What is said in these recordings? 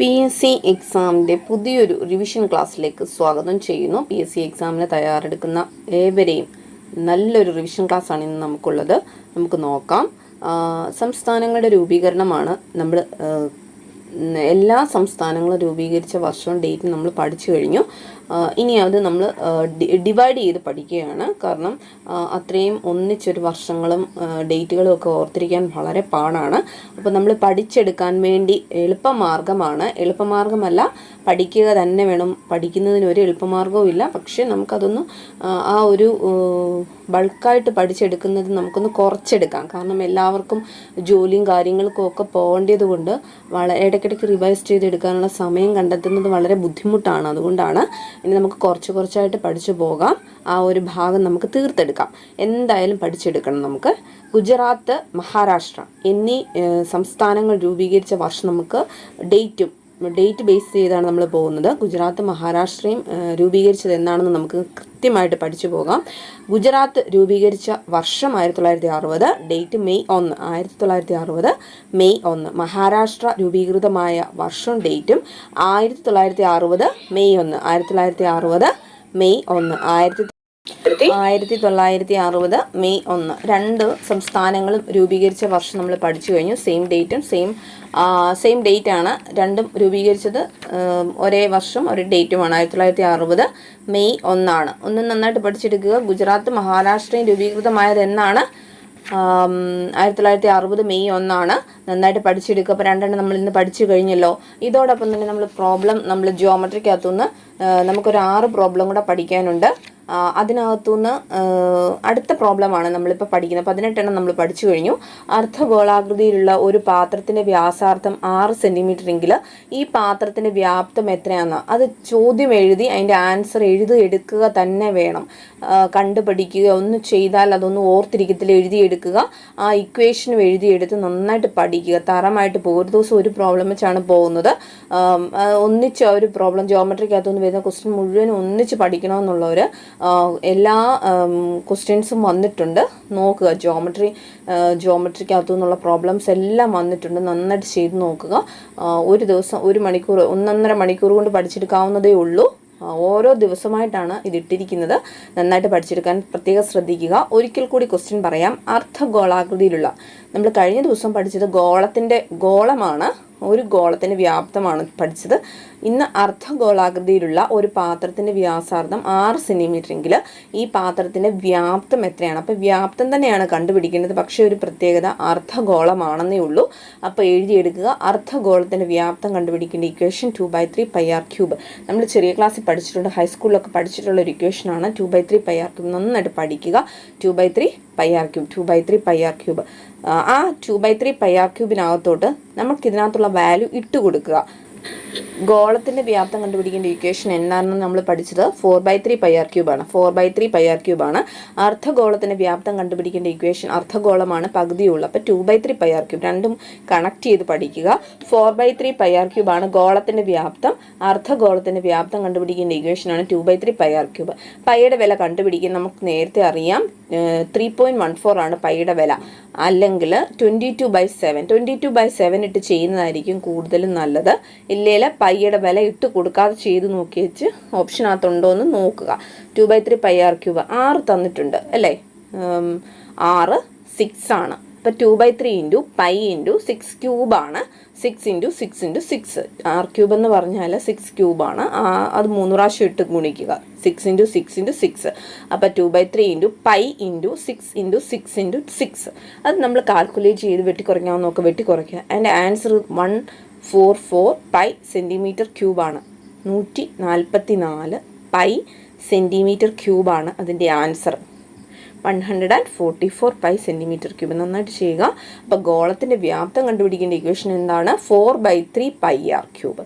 P S C എക്സാമിന്റെ പുതിയൊരു revision ക്ലാസ്സിലേക്ക് സ്വാഗതം ചെയ്യുന്നു. പി എസ് സി എക്സാമിന് തയ്യാറെടുക്കുന്ന ഏവരെയും നല്ലൊരു റിവിഷൻ ക്ലാസ്സാണ് ഇന്ന് നമുക്കുള്ളത്. നമുക്ക് നോക്കാം. സംസ്ഥാനങ്ങളുടെ രൂപീകരണമാണ് നമ്മൾ എല്ലാ സംസ്ഥാനങ്ങളും രൂപീകരിച്ച വർഷവും ഡേറ്റും നമ്മൾ പഠിച്ചു കഴിഞ്ഞു. ഇനി അത് നമ്മൾ ഡിവൈഡ് ചെയ്ത് പഠിക്കുകയാണ്. കാരണം അത്രയും ഒന്നിച്ചൊരു വർഷങ്ങളും ഡേറ്റുകളും ഒക്കെ ഓർത്തിരിക്കാൻ വളരെ പാടാണ്. അപ്പോൾ നമ്മൾ പഠിച്ചെടുക്കാൻ വേണ്ടി എളുപ്പമാർഗമാണ്. എളുപ്പമാർഗമല്ല പഠിക്കുക തന്നെ വേണം. പഠിക്കുന്നതിന് ഒരു എളുപ്പമാർഗവും ഇല്ല. പക്ഷേ നമുക്കതൊന്ന് ആ, ആ ഒരു ബൾക്കായിട്ട് പഠിച്ചെടുക്കുന്നത് നമുക്കൊന്ന് കുറച്ചെടുക്കാം. കാരണം എല്ലാവർക്കും ജോലിയും കാര്യങ്ങൾക്കും ഒക്കെ പോകേണ്ടത് കൊണ്ട് വളരെ ഇടയ്ക്കിടയ്ക്ക് റിവൈസ് ചെയ്തെടുക്കാനുള്ള സമയം കണ്ടെത്തുന്നത് വളരെ ബുദ്ധിമുട്ടാണ്. അതുകൊണ്ടാണ് ഇനി നമുക്ക് കുറച്ച് കുറച്ചായിട്ട് പഠിച്ചു പോകാം. ആ ഒരു ഭാഗം നമുക്ക് തീർത്തെടുക്കാം. എന്തായാലും പഠിച്ചെടുക്കണം നമുക്ക്. ഗുജറാത്ത് മഹാരാഷ്ട്ര എന്നീ സംസ്ഥാനങ്ങൾ രൂപീകരിച്ച വർഷം നമുക്ക് ഡേറ്റും ഡേറ്റ് ബേസ് ചെയ്താണ് നമ്മൾ പോകുന്നത്. ഗുജറാത്ത് മഹാരാഷ്ട്രയും രൂപീകരിച്ചത് എന്നാണെന്ന് നമുക്ക് കൃത്യമായിട്ട് പഠിച്ചു പോകാം. ഗുജറാത്ത് രൂപീകരിച്ച വർഷം ആയിരത്തി തൊള്ളായിരത്തി അറുപത് ഡേറ്റ് മെയ് ഒന്ന് ആയിരത്തി തൊള്ളായിരത്തി അറുപത് മെയ് ഒന്ന്. മഹാരാഷ്ട്ര രൂപീകൃതമായ വർഷവും ഡേറ്റും ആയിരത്തി തൊള്ളായിരത്തി അറുപത് മെയ് ഒന്ന്. ആയിരത്തി തൊള്ളായിരത്തി അറുപത് മെയ് ഒന്ന്. ആയിരത്തി ആയിരത്തി തൊള്ളായിരത്തി അറുപത് മെയ് ഒന്ന്. രണ്ട് സംസ്ഥാനങ്ങളും രൂപീകരിച്ച വർഷം നമ്മൾ പഠിച്ചു കഴിഞ്ഞു. സെയിം ഡേറ്റും സെയിം സെയിം ഡേറ്റ് ആണ് രണ്ടും രൂപീകരിച്ചത്. ഒരേ വർഷം ഒരേ ഡേറ്റുമാണ് ആയിരത്തി തൊള്ളായിരത്തി അറുപത് മെയ് ഒന്നാണ്. ഒന്ന് നന്നായിട്ട് പഠിച്ചെടുക്കുക. ഗുജറാത്ത് മഹാരാഷ്ട്രയും രൂപീകൃതമായത് എന്നാണ് ആയിരത്തി തൊള്ളായിരത്തി അറുപത് മെയ് ഒന്നാണ്. നന്നായിട്ട് പഠിച്ചെടുക്കുക. അപ്പോൾ രണ്ടെണ്ണം നമ്മൾ ഇന്ന് പഠിച്ചു കഴിഞ്ഞല്ലോ. ഇതോടൊപ്പം തന്നെ നമ്മൾ പ്രോബ്ലം നമ്മൾ ജിയോമെട്രിക്കകത്തുനിന്ന് നമുക്കൊരു ആറ് പ്രോബ്ലം കൂടെ പഠിക്കാനുണ്ട്. അതിനകത്തുനിന്ന് അടുത്ത പ്രോബ്ലമാണ് നമ്മളിപ്പോൾ പഠിക്കുന്നത്. പതിനെട്ടെണ്ണം നമ്മൾ പഠിച്ചു കഴിഞ്ഞു. അർദ്ധഗോളാകൃതിയിലുള്ള ഒരു പാത്രത്തിന്റെ വ്യാസാർത്ഥം ആറ് സെന്റിമീറ്ററെങ്കിൽ ഈ പാത്രത്തിന്റെ വ്യാപ്തം എത്രയാണെന്ന് അത് ചോദ്യം എഴുതി അതിന്റെ ആൻസർ എഴുതി എടുക്കുക തന്നെ വേണം. കണ്ടുപഠിക്കുക ഒന്ന് ചെയ്താൽ അതൊന്ന് ഓർത്തിരിക്കത്തിൽ എഴുതിയെടുക്കുക. ആ ഇക്വേഷനും എഴുതിയെടുത്ത് നന്നായിട്ട് പഠിക്കുക. തറമായിട്ട് പോകും. ഒരു ദിവസം ഒരു പ്രോബ്ലം വെച്ചാണ് പോകുന്നത്. ഒന്നിച്ച് ഒരു പ്രോബ്ലം ജോമെട്രിക്കകത്തുനിന്ന് വരുന്ന ക്വസ്റ്റ്യൻ മുഴുവൻ ഒന്നിച്ച് പഠിക്കണമെന്നുള്ളവർ എല്ലാ ക്വസ്റ്റ്യൻസും വന്നിട്ടുണ്ട്. നോക്കുക. ജോമെട്രി ജോമെട്രിക്കകത്തു നിന്നുള്ള പ്രോബ്ലംസ് എല്ലാം വന്നിട്ടുണ്ട്. നന്നായിട്ട് ചെയ്ത് നോക്കുക. ഒരു ദിവസം ഒരു മണിക്കൂർ ഒന്നൊന്നര മണിക്കൂർ കൊണ്ട് പഠിച്ചെടുക്കാവുന്നതേ ഉള്ളൂ. ഓരോ ദിവസമായിട്ടാണ് ഇതിട്ടിരിക്കുന്നത്. നന്നായിട്ട് പഠിച്ചെടുക്കാൻ പ്രത്യേകം ശ്രദ്ധിക്കുക. ഒരിക്കൽ കൂടി ക്വസ്റ്റ്യൻ പറയാം. അർദ്ധഗോളാകൃതിയിലുള്ള. നമ്മൾ കഴിഞ്ഞ ദിവസം പഠിച്ചത് ഗോളത്തിന്റെ ഗോളമാണ്. ഒരു ഗോളത്തിന്റെ വ്യാപ്തമാണ് പഠിച്ചത്. ഇന്ന് അർദ്ധഗോളാകൃതിയിലുള്ള ഒരു പാത്രത്തിന്റെ വ്യാസാർദ്ധം ആറ് സെന്റിമീറ്റർ എങ്കിൽ ഈ പാത്രത്തിന്റെ വ്യാപ്തം എത്രയാണ്? അപ്പോൾ വ്യാപ്തം തന്നെയാണ് കണ്ടുപിടിക്കേണ്ടത്. പക്ഷേ ഒരു പ്രത്യേകത അർദ്ധഗോളമാണെന്നേ ഉള്ളൂ. അപ്പോൾ എഴുതിയെടുക്കുക. അർദ്ധഗോളത്തിന്റെ വ്യാപ്തം കണ്ടുപിടിക്കേണ്ട equation two by three pi r cube നമ്മൾ ചെറിയ ക്ലാസ്സിൽ പഠിച്ചിട്ടുണ്ട്. ഹൈസ്കൂളിലൊക്കെ പഠിച്ചിട്ടുള്ള ഒരു ഇക്വേഷനാണ് two by three pi r cube നന്നായിട്ട് പഠിക്കുക. Two by three pi r cube two by three pi r cube ആ two by three pi r ക്യൂബിനകത്തോട്ട് നമുക്ക് ഇതിനകത്തുള്ള വാല്യൂ ഇട്ട് കൊടുക്കുക ഗോളത്തിന്റെ വ്യാപ്തം കണ്ടുപിടിക്കേണ്ട ഇക്വേഷൻ എന്താണെന്ന് നമ്മൾ പഠിച്ചത്. Four by three pi r ക്യൂബാണ് four by three pi r ക്യൂബാണ് അർദ്ധഗോളത്തിന്റെ വ്യാപ്തം കണ്ടുപിടിക്കേണ്ട ഇക്വേഷൻ അർദ്ധഗോളമാണ്. പകുതിയുള്ള. അപ്പോൾ two by three pi r cube രണ്ടും കണക്ട് ചെയ്ത് പഠിക്കുക. Four by three pi r ക്യൂബാണ് ഗോളത്തിന്റെ വ്യാപ്തം. അർദ്ധഗോളത്തിന്റെ വ്യാപ്തം കണ്ടുപിടിക്കേണ്ട ഇക്വേഷനാണ് two by three pi r cube പൈയുടെ വില കണ്ടുപിടിക്കാൻ നമുക്ക് നേരത്തെ അറിയാം. ത്രീ പോയിന്റ് വൺ ഫോർ ആണ് പൈയുടെ വില. അല്ലെങ്കിൽ twenty two by seven twenty two by seven ഇട്ട് ചെയ്യുന്നതായിരിക്കും കൂടുതലും നല്ലത്. ഇല്ലെങ്കിൽ പൈയുടെ വില ഇട്ട് കൊടുക്കാതെ ചെയ്ത് നോക്കി വെച്ച് ഓപ്ഷനകത്തുണ്ടോ എന്ന് നോക്കുക. Two by three pi r cube ആറ് തന്നിട്ടുണ്ട് അല്ലേ? ആറ് സിക്സ് ആണ്. ഇപ്പം two by three into pi into six ക്യൂബാണ് six into six into six r cube എന്ന് പറഞ്ഞാൽ സിക്സ് ക്യൂബാണ് അത് മൂന്ന് പ്രാവശ്യം ഇട്ട് ഗുണിക്കുക. Six into six into six അപ്പോൾ two by three into pi into six into six into six അത് നമ്മൾ കാൽക്കുലേറ്റ് ചെയ്ത് വെട്ടിക്കുറയ്ക്കാമെന്ന് നോക്കുക വെട്ടിക്കുറയ്ക്കുക and answer one four four pi centimetre ക്യൂബാണ് നൂറ്റി നാൽപ്പത്തി നാല് പൈ സെന്റിമീറ്റർ ക്യൂബാണ് അതിന്റെ answer. One hundred and forty four pi centimetre cube നന്നായിട്ട് ചെയ്യുക. അപ്പോൾ ഗോളത്തിന്റെ വ്യാപ്തം കണ്ടുപിടിക്കേണ്ട ഇക്വേഷൻ എന്താണ്? Four by three pi r cube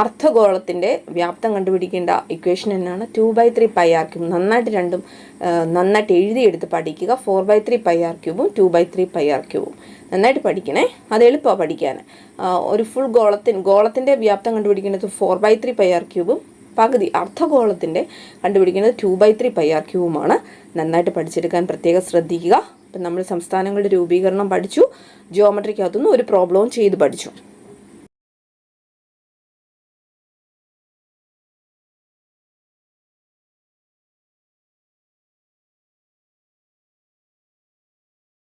അർദ്ധഗോളത്തിന്റെ വ്യാപ്തം കണ്ടുപിടിക്കേണ്ട ഇക്വേഷൻ എന്നാണ്. Two by three pi r cube നന്നായിട്ട് രണ്ടും നന്നായിട്ട് എഴുതിയെടുത്ത് പഠിക്കുക. Four by three pi r ക്യൂബും two by three pi r ക്യൂബും നന്നായിട്ട് പഠിക്കണേ. അത് എളുപ്പമാണ് പഠിക്കാൻ ഒരു ഫുൾ ഗോളത്തിൻ ഗോളത്തിന്റെ വ്യാപ്തം കണ്ടുപിടിക്കേണ്ടത് four by three pi r ക്യൂബും പകുതി അർദ്ധഗോളത്തിന്റെ കണ്ടുപിടിക്കുന്നത് two by three pi r ക്യൂവുമാണ് നന്നായിട്ട് പഠിച്ചെടുക്കാൻ പ്രത്യേകം ശ്രദ്ധിക്കുക. അപ്പം നമ്മൾ സംസ്ഥാനങ്ങളുടെ രൂപീകരണം പഠിച്ചു. ജിയോമെട്രിക്കകത്തുനിന്ന് ഒരു പ്രോബ്ലവും ചെയ്ത് പഠിച്ചു.